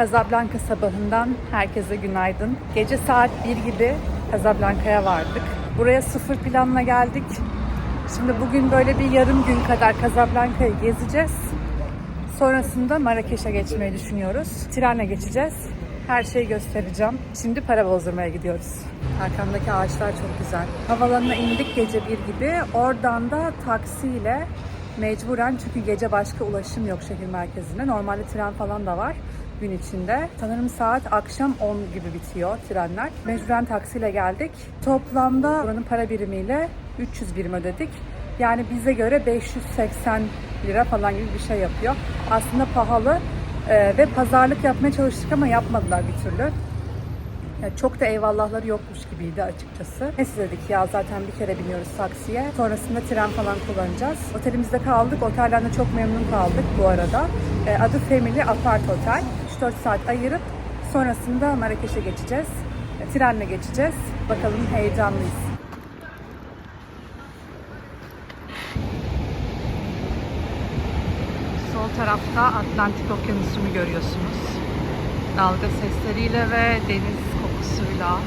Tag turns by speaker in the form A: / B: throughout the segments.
A: Casablanca sabahından herkese günaydın. Gece saat 1 gibi Casablanca'ya vardık. Buraya sıfır planla geldik. Şimdi bugün böyle bir yarım gün kadar Casablanca'yı gezeceğiz. Sonrasında Marrakeş'e geçmeyi düşünüyoruz. Trenle geçeceğiz. Her şeyi göstereceğim. Şimdi para bozdurmaya gidiyoruz. Arkamdaki ağaçlar çok güzel. Havalanına indik gece bir gibi. Oradan da taksiyle mecburen çünkü gece başka ulaşım yok şehir merkezinde. Normalde tren falan da var gün içinde. Sanırım saat akşam 10 gibi bitiyor trenler. Mecburen taksiyle geldik. Toplamda buranın para birimiyle 300 birim ödedik. Yani bize göre 580 lira falan gibi bir şey yapıyor. Aslında pahalı Ee, ve pazarlık yapmaya çalıştık ama yapmadılar bir türlü. Yani çok da eyvallahları yokmuş gibiydi açıkçası. Neyse dedik ya zaten bir kere biniyoruz taksiye. Sonrasında tren falan kullanacağız. Otelimizde kaldık. Otelden de çok memnun kaldık bu arada. Ee, adı Family Apart Hotel. 3-4 saat ayırıp sonrasında Marrakeş'e geçeceğiz. Ee, Trenle geçeceğiz. Bakalım heyecanlıyız. Sol tarafta Atlantik Okyanusu'nu görüyorsunuz. Dalga sesleriyle ve deniz kokusuyla,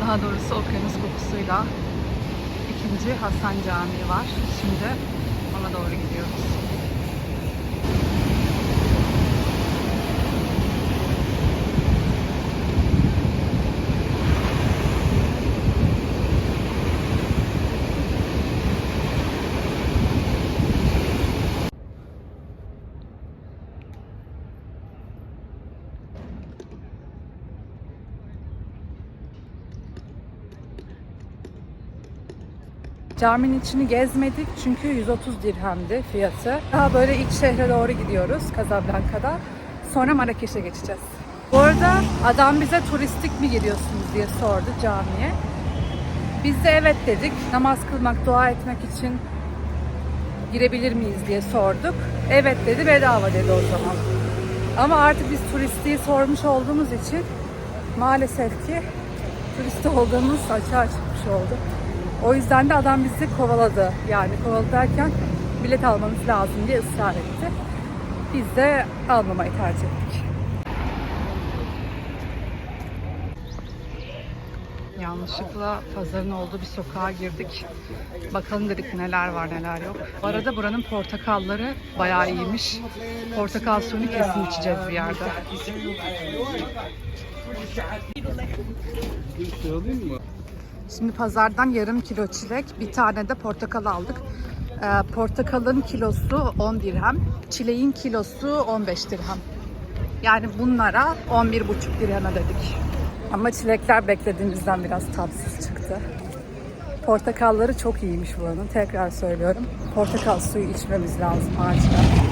A: daha doğrusu okyanus kokusuyla ikinci Hasan Camii var. Şimdi ona doğru gidiyoruz. Caminin içini gezmedik çünkü 130 dirhemdi fiyatı. Daha böyle iç şehre doğru gidiyoruz Casablanca'da. Sonra Marrakeş'e geçeceğiz. Bu arada adam bize turistik mi giriyorsunuz diye sordu camiye. Biz de evet dedik. Namaz kılmak, dua etmek için girebilir miyiz diye sorduk. Evet dedi, bedava dedi o zaman. Ama artık biz turistiği sormuş olduğumuz için maalesef ki turist olduğumuz açığa çıkmış oldu. O yüzden de adam bizi kovaladı. Yani kovaladı derken bilet almamız lazım diye ısrar etti. Biz de almamayı tercih ettik. Yanlışlıkla pazarın olduğu bir sokağa girdik. Bakalım dedik neler var neler yok. Bu arada buranın portakalları bayağı iyiymiş. Portakal suyunu kesin içeceğiz bir yerde. Şimdi pazardan yarım kilo çilek, bir tane de portakal aldık. Ee, portakalın kilosu 10 dirhem, çileğin kilosu 15 dirhem. Yani bunlara 11,5 dirhem ödedik. Ama çilekler beklediğimizden biraz tatsız çıktı. Portakalları çok iyiymiş buranın. Tekrar söylüyorum. Portakal suyu içmemiz lazım acilen.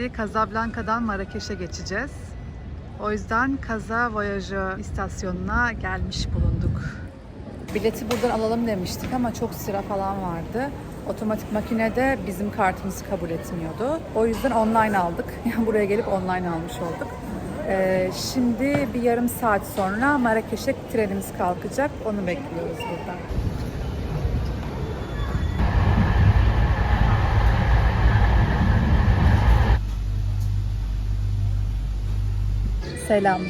A: Şimdi Casablanca'dan Marrakeş'e geçeceğiz. O yüzden Kaza Voyageur istasyonuna gelmiş bulunduk. Bileti buradan alalım demiştik ama çok sıra falan vardı. Otomatik makinede bizim kartımızı kabul etmiyordu. O yüzden online aldık. Yani buraya gelip online almış olduk. Ee, şimdi bir yarım saat sonra Marrakeş'e trenimiz kalkacak. Onu bekliyoruz burada. Selam.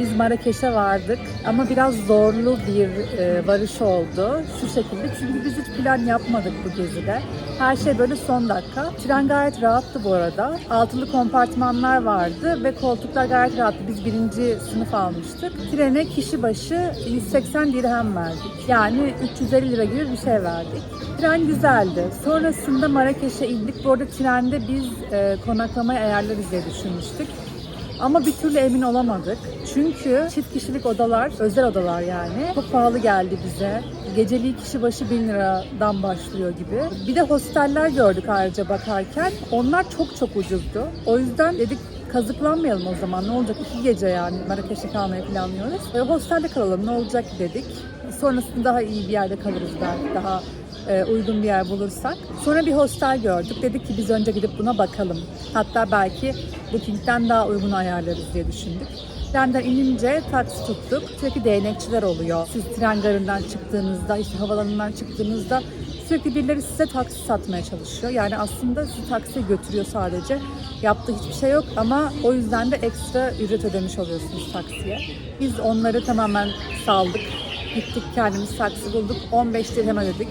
A: Biz Marrakeş'e vardık ama biraz zorlu bir e, varış oldu. Şu şekilde çünkü biz hiç plan yapmadık bu gezide. Her şey böyle son dakika. Tren gayet rahattı bu arada. Altılı kompartmanlar vardı ve koltuklar gayet rahattı. Biz birinci sınıf almıştık. Trene kişi başı 180 dirhem verdik. Yani 350 lira gibi bir şey verdik. Tren güzeldi. Sonrasında Marrakeş'e indik. Bu arada trende biz e, konaklamayı ayarlarız diye düşünmüştük. Ama bir türlü emin olamadık. Çünkü çift kişilik odalar, özel odalar yani çok pahalı geldi bize. Geceliği kişi başı 1000 liradan başlıyor gibi. Bir de hosteller gördük ayrıca bakarken. Onlar çok çok ucuzdu. O yüzden dedik kazıklanmayalım o zaman. Ne olacak? iki gece yani Marrakeş'te kalmayı planlıyoruz. E, hostelde kalalım ne olacak dedik. Sonrasında daha iyi bir yerde kalırız belki. Daha e, uygun bir yer bulursak. Sonra bir hostel gördük. Dedik ki biz önce gidip buna bakalım. Hatta belki Booking'den daha uygun ayarlarız diye düşündük. Trenden inince taksi tuttuk. Sürekli değnekçiler oluyor. Siz tren garından çıktığınızda, işte havalanından çıktığınızda sürekli birileri size taksi satmaya çalışıyor. Yani aslında sizi taksiye götürüyor sadece. Yaptığı hiçbir şey yok ama o yüzden de ekstra ücret ödemiş oluyorsunuz taksiye. Biz onları tamamen saldık. Gittik kendimiz taksi bulduk. 15 dirhem ödedik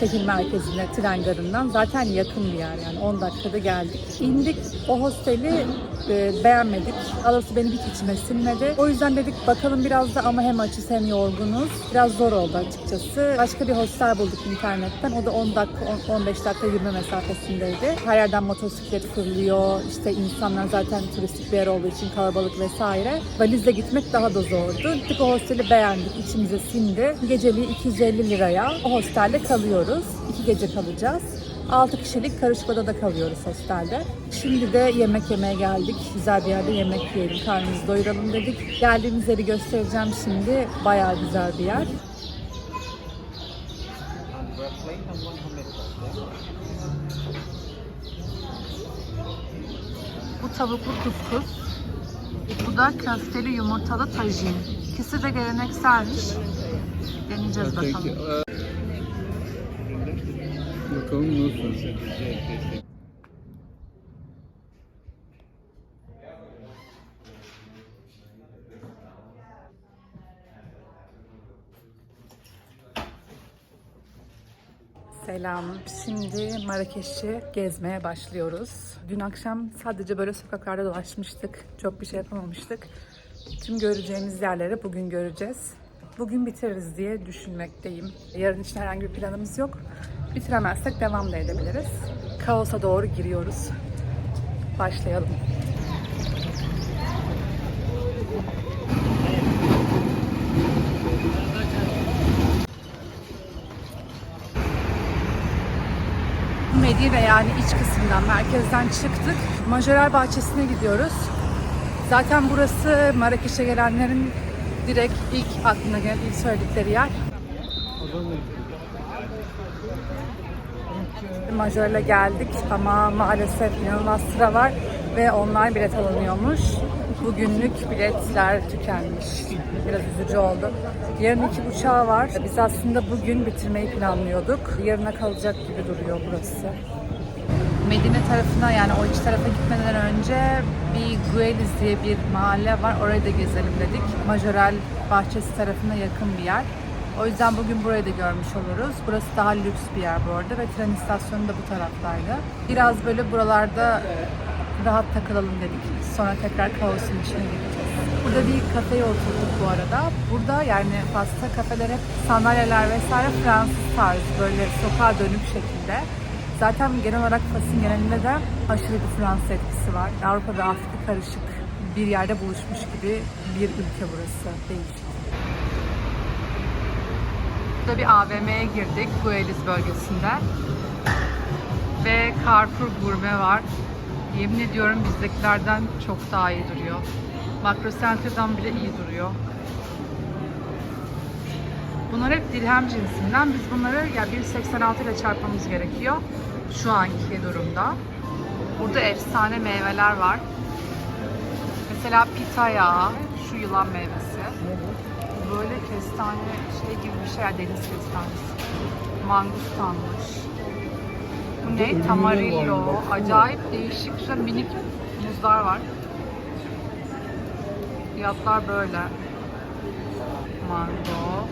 A: şehir merkezine tren garından. Zaten yakın bir yer yani 10 dakikada geldik. İndik o hosteli e, beğenmedik. Alası benim hiç içime sinmedi. O yüzden dedik bakalım biraz da ama hem açız hem yorgunuz. Biraz zor oldu açıkçası. Başka bir hostel bulduk internetten. O da 10 dakika 10 15 dakika yürüme mesafesindeydi. Her yerden motosiklet fırlıyor. İşte insanlar zaten turistik bir yer olduğu için kalabalık vesaire. Valizle gitmek daha da zordu. Gittik o hosteli beğendik. içimize sindi. Geceliği 250 liraya o hostelde kalıyoruz. İki gece kalacağız. 6 kişilik karışık odada kalıyoruz hostelde. Şimdi de yemek yemeye geldik. Güzel bir yerde yemek yiyelim, karnımızı doyuralım dedik. Geldiğimiz yeri göstereceğim şimdi. Bayağı güzel bir yer. Bu tavuklu kuskus. Bu da köfteli yumurtalı tajin. İkisi de gelenekselmiş. Deneyeceğiz bakalım.
B: Bakalım nasıl?
A: Selam. Şimdi Marrakeş'i gezmeye başlıyoruz. Dün akşam sadece böyle sokaklarda dolaşmıştık. Çok bir şey yapamamıştık. Tüm göreceğimiz yerleri bugün göreceğiz. Bugün bitiririz diye düşünmekteyim. Yarın için herhangi bir planımız yok. Bitiremezsek devam da edebiliriz. Kaosa doğru giriyoruz. Başlayalım. Medine yani iç kısımdan, merkezden çıktık. Majoral Bahçesi'ne gidiyoruz. Zaten burası Marrakeş'e gelenlerin direkt ilk aklına gelen, ilk söyledikleri yer. Majoral'e geldik ama maalesef inanılmaz sıra var ve online bilet alınıyormuş. Bugünlük biletler tükenmiş. Biraz üzücü oldu. Yarın iki uçağı var. Biz aslında bugün bitirmeyi planlıyorduk. Yarına kalacak gibi duruyor burası. Medine tarafına yani o iç tarafa gitmeden önce bir Güeliz diye bir mahalle var. Orayı da gezelim dedik. Majoral bahçesi tarafına yakın bir yer. O yüzden bugün burayı da görmüş oluruz. Burası daha lüks bir yer bu arada ve tren istasyonu da bu taraftaydı. Biraz böyle buralarda rahat takılalım dedik. Sonra tekrar kaosun içine gireceğiz. Burada bir kafeye oturduk bu arada. Burada yani pasta kafeler hep sandalyeler vesaire Fransız tarzı böyle sokağa dönük şekilde. Zaten genel olarak Fas'ın genelinde de aşırı bir Fransız etkisi var. Avrupa ve Afrika karışık bir yerde buluşmuş gibi bir ülke burası. Değişik. Burada bir AVM'ye girdik Güeliz bölgesinde. Ve Carrefour Gurme var. Yemin ediyorum bizdekilerden çok daha iyi duruyor. Makro Center'dan bile iyi duruyor. Bunlar hep dirhem cinsinden. Biz bunları ya 1.86 ile çarpmamız gerekiyor. Şu anki durumda. Burada efsane meyveler var. Mesela pitaya, şu yılan meyvesi. Böyle kestane şey gibi bir şey, deniz kestanesi. Mangustanmış. Bu ne? Tamarillo. Acayip değişik şöyle minik muzlar var. Fiyatlar böyle. Mango.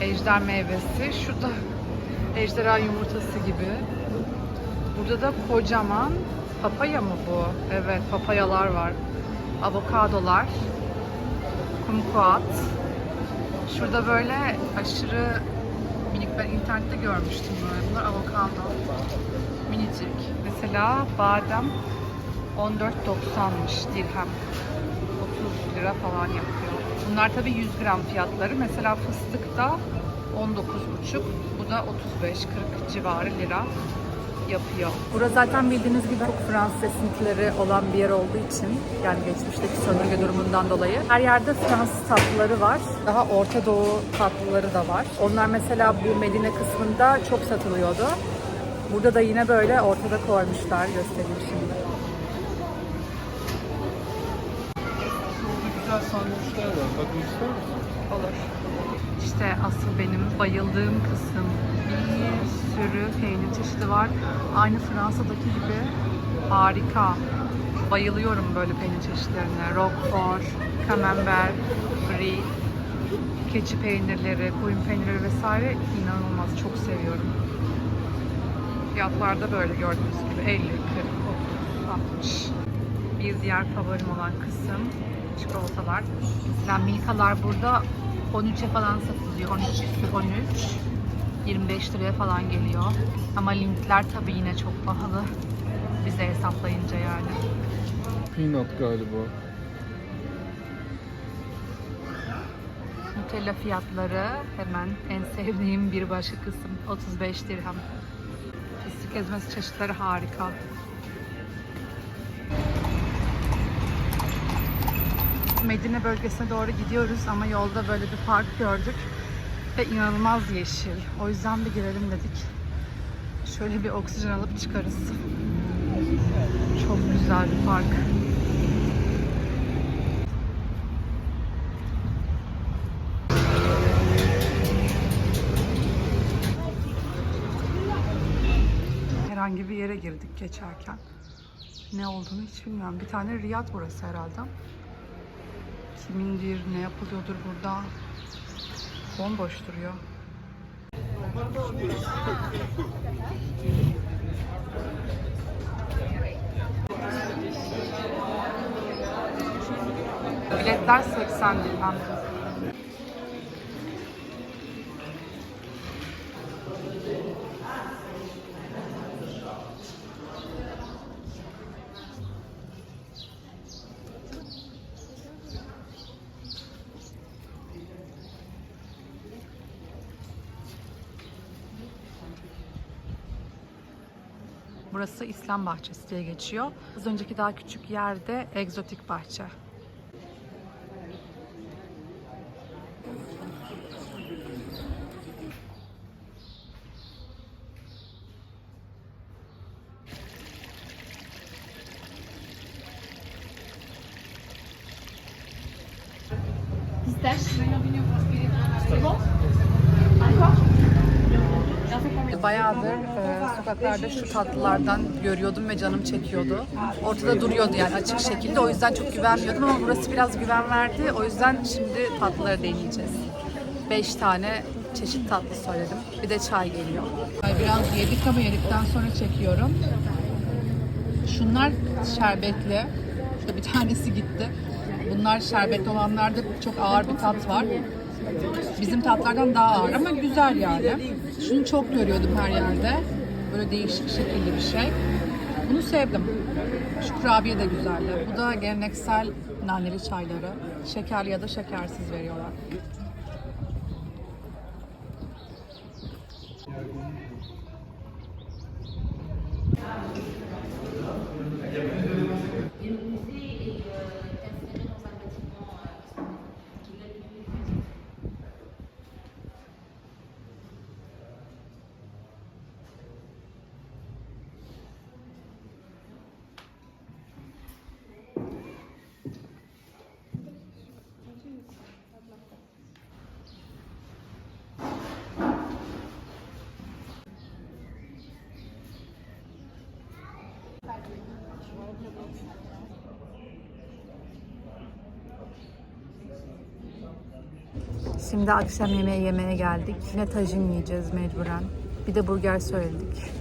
A: Ejder meyvesi. Şu da ejderha yumurtası gibi. Burada da kocaman papaya mı bu? Evet, papayalar var. Avokadolar. Kumkuat. Şurada böyle aşırı minik ben internette görmüştüm böyle. Bunlar avokado. Minicik. Mesela badem 14.90'mış dirhem. 30 lira falan yapıyor. Bunlar tabii 100 gram fiyatları. Mesela fıstık da 19,5. Bu da 35-40 civarı lira. Yapıyor. Burası zaten bildiğiniz gibi çok Fransız esintileri olan bir yer olduğu için yani geçmişteki sömürge durumundan dolayı her yerde Fransız tatlıları var. Daha Orta Doğu tatlıları da var. Onlar mesela bu Medine kısmında çok satılıyordu. Burada da yine böyle ortada koymuşlar. Göstereyim şimdi.
B: Burada güzel sandviçler var. Bakmak ister misin?
A: Olur. İşte asıl benim bayıldığım kısım. Bir sürü peynir çeşidi var. Aynı Fransa'daki gibi harika. Bayılıyorum böyle peynir çeşitlerine. Roquefort, camembert, brie, keçi peynirleri, koyun peynirleri vesaire inanılmaz çok seviyorum. Fiyatlar da böyle gördüğünüz gibi 50, 40, 30, 60. Bir diğer favorim olan kısım çikolatalar. Mesela Milka'lar burada 13'e falan satılıyor. 13, 13. 25 liraya falan geliyor. Ama linkler tabii yine çok pahalı. Bize hesaplayınca yani.
B: Peanut galiba.
A: Nutella fiyatları hemen en sevdiğim bir başka kısım. 35 dirhem. Fıstık ezmesi çeşitleri harika. Medine bölgesine doğru gidiyoruz ama yolda böyle bir park gördük ve inanılmaz yeşil. O yüzden bir girelim dedik. Şöyle bir oksijen alıp çıkarız. Çok güzel bir park. herhangi bir yere girdik geçerken. Ne olduğunu hiç bilmiyorum. Bir tane Riyad burası herhalde. Kimindir, ne yapılıyordur burada. Bomboş duruyor. Biletler 80 dirhem. Burası İslam Bahçesi diye geçiyor. Az önceki daha küçük yerde egzotik bahçe. Bayağıdır e, sokaklarda şu tatlılardan görüyordum ve canım çekiyordu. Ortada duruyordu yani açık şekilde. O yüzden çok güvenmiyordum ama burası biraz güven verdi. O yüzden şimdi tatlıları deneyeceğiz. 5 tane çeşit tatlı söyledim. Bir de çay geliyor. Biraz yedik ama yedikten sonra çekiyorum. Şunlar şerbetli. Şurada bir tanesi gitti. Bunlar şerbetli olanlarda çok ağır bir tat var. Bizim tatlardan daha ağır ama güzel yani. Şunu çok görüyordum her yerde. Böyle değişik şekilli bir şey. Bunu sevdim. Şu kurabiye de güzeldi. Bu da geleneksel naneli çayları. Şekerli ya da şekersiz veriyorlar. Şimdi akşam yemeği yemeye geldik. Yine tajin yiyeceğiz mecburen. Bir de burger söyledik.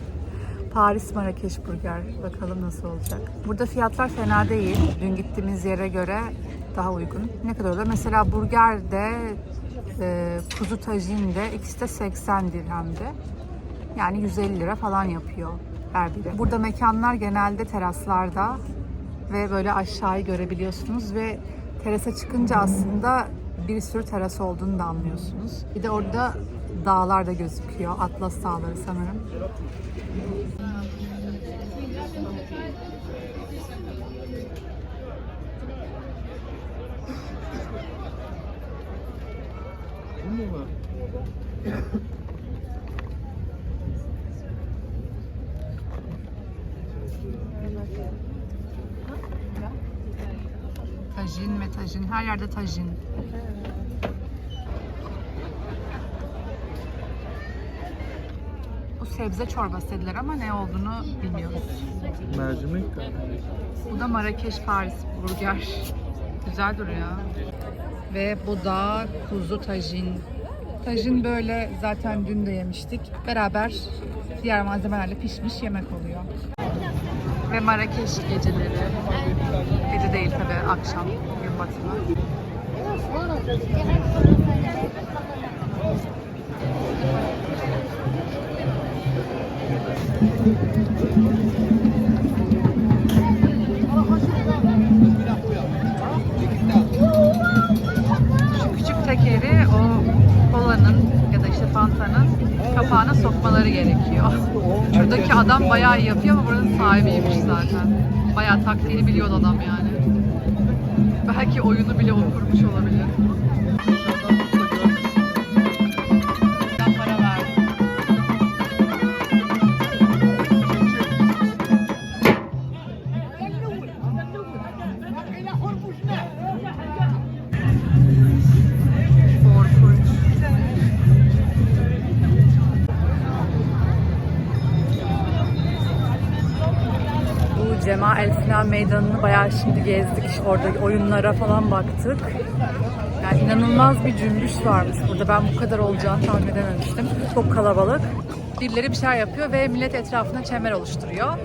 A: Paris Marrakeş burger. Bakalım nasıl olacak. Burada fiyatlar fena değil. Dün gittiğimiz yere göre daha uygun. Ne kadar oluyor? Mesela burger de e, kuzu tajin de ikisi de 80 dirhemdi. Yani 150 lira falan yapıyor her biri. Burada mekanlar genelde teraslarda ve böyle aşağıyı görebiliyorsunuz ve terasa çıkınca aslında bir sürü teras olduğunu da anlıyorsunuz. Bir de orada dağlar da gözüküyor. Atlas dağları sanırım.
B: Bu mu var?
A: Tajin ve tajin. Her yerde tajin. Bu sebze çorbası dediler ama ne olduğunu bilmiyoruz.
B: Mercimek.
A: Bu da Marrakeş Paris burger. Güzel duruyor. Ve bu da kuzu tajin. Tajin böyle zaten dün de yemiştik. Beraber diğer malzemelerle pişmiş yemek oluyor. Ve Marrakeş geceleri. Gece değil tabi akşam gün batımı. Şu küçük tekeri o kolanın ya da işte fantanın kapağına sokmaları gerekiyor. Şuradaki adam bayağı iyi yapıyor ama buranın sahibiymiş zaten. Bayağı taktiğini biliyordu adam yani. Belki oyunu bile okurmuş olabilir. Sinan Meydanı'nı bayağı şimdi gezdik. İşte Orada oyunlara falan baktık. Yani inanılmaz bir cümbüş varmış burada. Ben bu kadar olacağını tahmin edememiştim. Çok kalabalık. Birileri bir şeyler yapıyor ve millet etrafına çember oluşturuyor.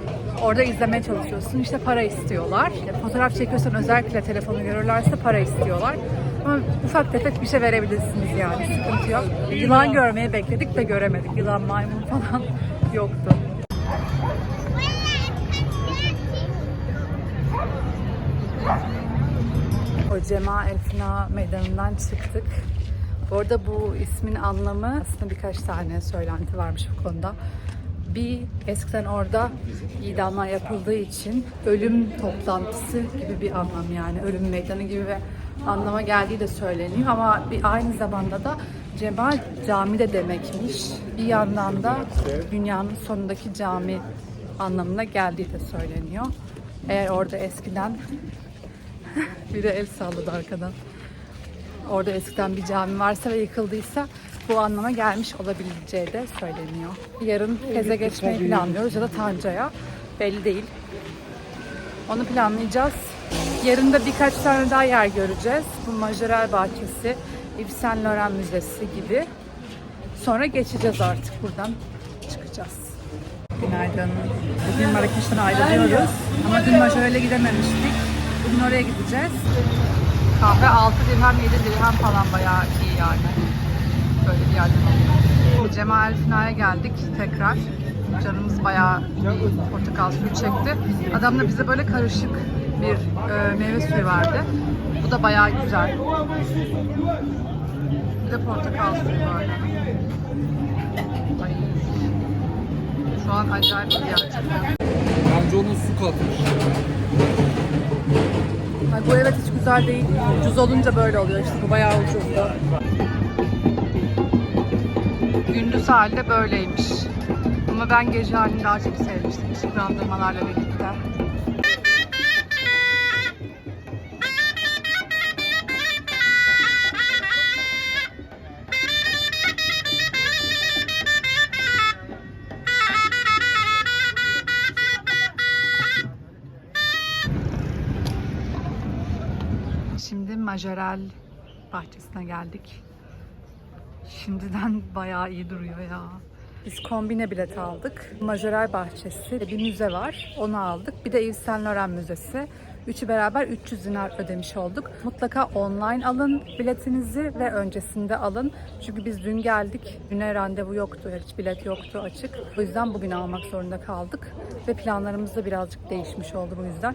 A: Orada izlemeye çalışıyorsun. İşte para istiyorlar. Fotoğraf çekiyorsan özellikle telefonu görürlerse para istiyorlar. Ama ufak tefek bir şey verebilirsiniz yani. Sıkıntı yok. Yılan görmeyi bekledik de göremedik. Yılan, maymun falan yoktu. O Cema Elfina meydanından çıktık. Bu arada bu ismin anlamı aslında birkaç tane söylenti varmış bu konuda. Bir eskiden orada idamlar yapıldığı için ölüm toplantısı gibi bir anlam yani ölüm meydanı gibi bir anlama geldiği de söyleniyor ama bir aynı zamanda da Cema cami de demekmiş. Bir yandan da dünyanın sonundaki cami anlamına geldiği de söyleniyor. Eğer orada eskiden biri el salladı arkadan. Orada eskiden bir cami varsa ve yıkıldıysa bu anlama gelmiş olabileceği de söyleniyor. Yarın Fez'e geçmeyi planlıyoruz ya da Tanca'ya. Belli değil. Onu planlayacağız. Yarın da birkaç tane daha yer göreceğiz. Bu Majoral Bahçesi, Yves Saint Laurent Müzesi gibi. Sonra geçeceğiz artık buradan. Çıkacağız. Günaydın. Bugün Marrakeş'ten ayrılıyoruz. Ama dün Majorel'e gidememiştik. Bugün oraya gideceğiz. Kahve 6 dirhem 7 dirhem falan bayağı iyi yani. Böyle bir yerden alıyor. Cemal Fina'ya geldik tekrar. Canımız bayağı bir portakal suyu çekti. Adam da bize böyle karışık bir e, meyve suyu verdi. Bu da bayağı güzel. Bir de portakal suyu. Ay. Şu an acayip bir gerçekten.
B: Bence onun su katmış.
A: Bu evet hiç güzel değil. Ucuz olunca böyle oluyor işte. Bu bayağı ucuzdu. Gündüz halde böyleymiş. Ama ben gece halini daha çok sevmiştim ışıklandırmalarla birlikte. Majoral bahçesine geldik. Şimdiden bayağı iyi duruyor ya. Biz kombine bilet aldık. Majoral Bahçesi bir müze var. Onu aldık. Bir de Yves Saint Laurent Müzesi. Üçü beraber 300 dinar ödemiş olduk. Mutlaka online alın biletinizi ve öncesinde alın. Çünkü biz dün geldik. Düne randevu yoktu. Hiç bilet yoktu açık. O yüzden bugün almak zorunda kaldık. Ve planlarımız da birazcık değişmiş oldu bu yüzden.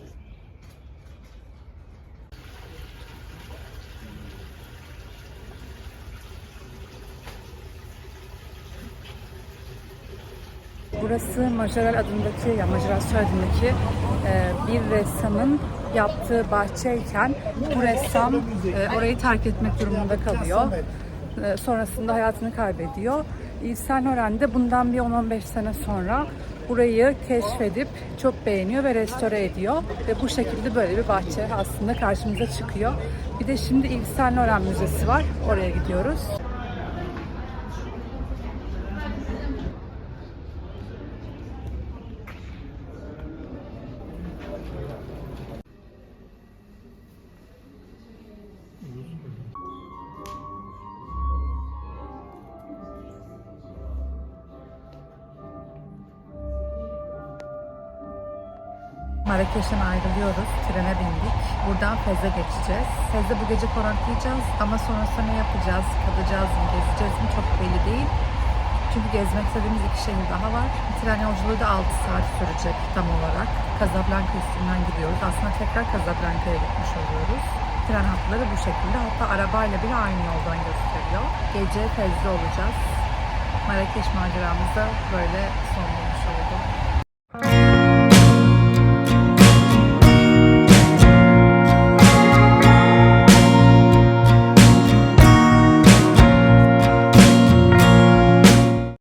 A: Burası Majoral adındaki, ya Majoral soyadındaki e, bir ressamın yaptığı bahçeyken bu ressam e, orayı terk etmek durumunda kalıyor. E, sonrasında hayatını kaybediyor. Yves Saint Laurent de bundan bir 10-15 sene sonra burayı keşfedip çok beğeniyor ve restore ediyor. Ve bu şekilde böyle bir bahçe aslında karşımıza çıkıyor. Bir de şimdi Yves Saint Laurent Müzesi var. Oraya gidiyoruz. Marrakeş'ten ayrılıyoruz. Trene bindik. Buradan Fez'e geçeceğiz. Fez'de bu gece konaklayacağız ama sonrasında ne yapacağız? Kalacağız mı? Gezeceğiz mi? Çok belli değil. Çünkü gezmek istediğimiz iki şehir daha var. Tren yolculuğu da 6 saat sürecek tam olarak. Casablanca üstünden gidiyoruz. Aslında tekrar Casablanca'ya gitmiş oluyoruz. Tren hatları bu şekilde. Hatta arabayla bile aynı yoldan gösteriyor. Gece Fez'de olacağız. Marrakeş maceramız da böyle son bulmuş oldu.